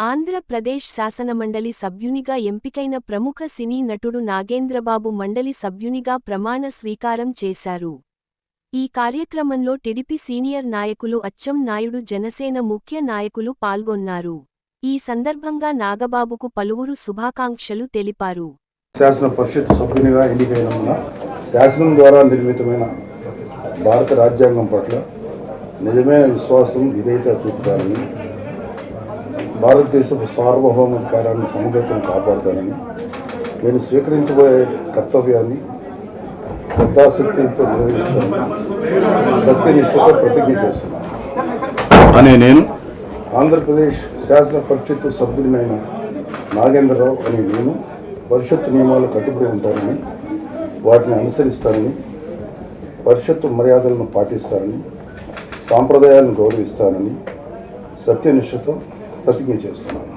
ఆంధ్రప్రదేశ్ శాసనమండలి సభ్యునిగా ఎంపికైన ప్రముఖ సినీ నటుడు నాగేంద్రబాబు మండలి సభ్యునిగా ప్రమాణ స్వీకారం చేశారు. ఈ కార్యక్రమంలో టిడిపి సీనియర్ నాయకులు అచ్చం నాయుడు జనసేన ముఖ్య నాయకులు పాల్గొన్నారు. ఈ సందర్భంగా నాగబాబుకు పలువురు శుభాకాంక్షలు తెలిపారు. శాసన పరిషత్ సభ్యునిగా ఎన్నికైనందున శాసనం ద్వారా నిర్మితమైన భారత రాజ్యాంగం పట్ల నిజమైన విశ్వాసం విధేయత చూపుతారని భారతదేశపు సార్వభౌమాధికారాన్ని సమగ్రతను కాపాడుతానని నేను స్వీకరించబోయే కర్తవ్యాన్ని శ్రద్ధాశక్తులతో నిర్వహిస్తానని సత్యనిష్టతో ప్రతిజ్ఞ చేస్తున్నాను. అనే నేను ఆంధ్రప్రదేశ్ శాసన పరిషత్తు సభ్యుడినైన నాగేంద్రరావు అనే నేను పరిషత్తు నియమాలు కట్టుబడి ఉంటానని వాటిని అనుసరిస్తానని పరిషత్తు మర్యాదలను పాటిస్తానని సాంప్రదాయాలను గౌరవిస్తానని సత్యనిష్టతో ప్రతిజ్ఞ చేస్తున్నాను.